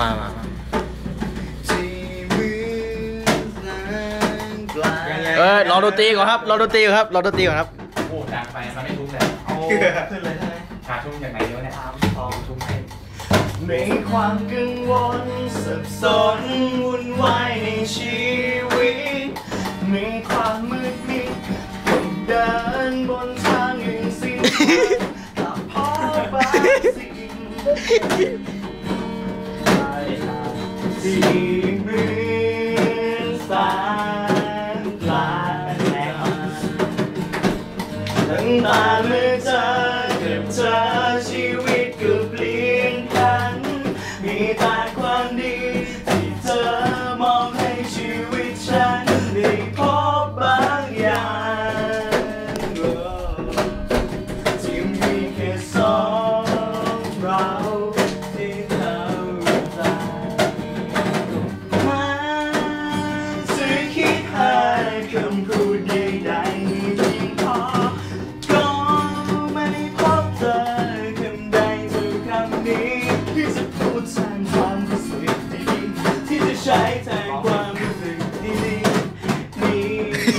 มามามาที่มือนั้นไกลเอ้ยรอดนตรีก่อนครับรอดนตรีก่อนครับรอดนตรีก่อนครับโอ้ดังไปมันไม่ทุกเลยเอาขึ้นเลยใช่ไหมหาทุ่มจากไหนเยอะเนี่ยสามสองทุ่มให้มีความกังวลสับสนวุ่นวายในชีวิตมีความมืดมิดต้องเดินบนทางอย่างสิ้นหวังแต่พบบางสิ่ง มีเมือนแสงไกลตั้งต่เมื่อเจอเก็บเธอชีวิตก็เปลี่ยนพัน มีแต่ความดีที่เธอ ใช้แทนความรู้สึกดีๆนี่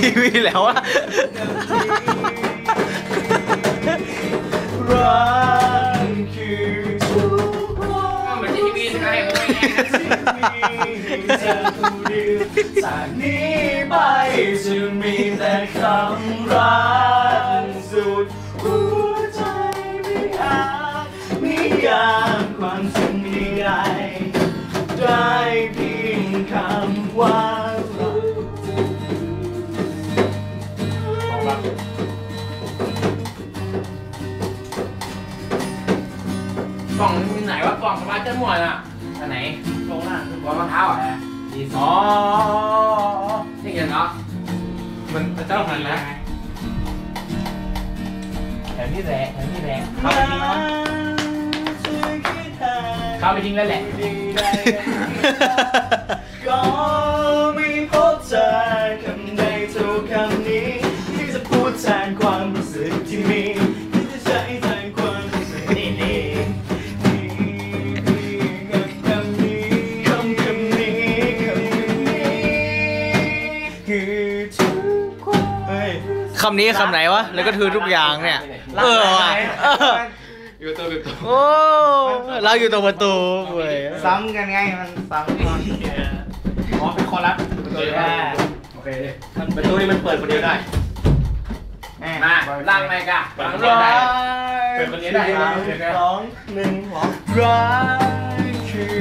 ทีวีแล้วอะรักคือทุกวันมันทีวีสักอะไรโอ้ยจากนี้ไปจะมีแต่คำรัก กกล่องมีไหนวะกล่องสมาร์ทจะหมดอะอันไหนตรงหน้ากล่องรองเท้าอะดีสอนี่เงินเนาะมันพระเจ้าหันนะแถมที่แรงแถมที่แรงเข้าไปทิ้งเนาะเข้าไปทิ้งแล้วแหละ คำนี้คำไหนวะ แล้วก็คือทุกอย่างเนี่ย เออว่ะเอออยู่ตัวอยู่ตัวโอ้ เราอยู่ตรงประตูเว้ยซ้ำกันไงมันซ้ำกันอ๋อเป็นคอรัสประตูได้โอเคเลยประตูนี้มันเปิดคนเดียวได้มาล่างไหมกะล่างเดียวได้เปิดคนเดียวได้สามสองหนึ่งสองรักคือ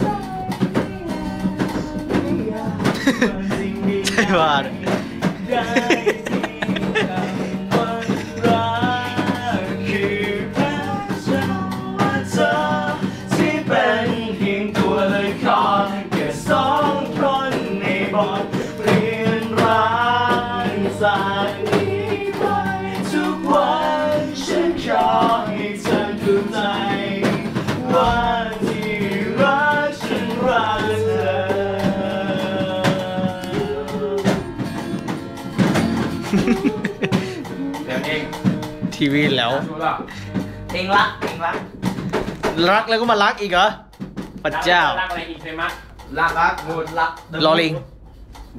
ใจไม่อยากว่าสิ่งดีใช่ว่าได้เพีย ว่าที่รักฉันรักเธอ เดี๋ยวเองทีวีแล้วดูแล้วเองรักเองรักรักแล้วก็มารักอีกเหรอพระเจ้า รักอะไรอีกเฟมัสรักรักหมดรักลอลิง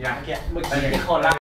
อย่าเมื่อกี้ที่คนรัก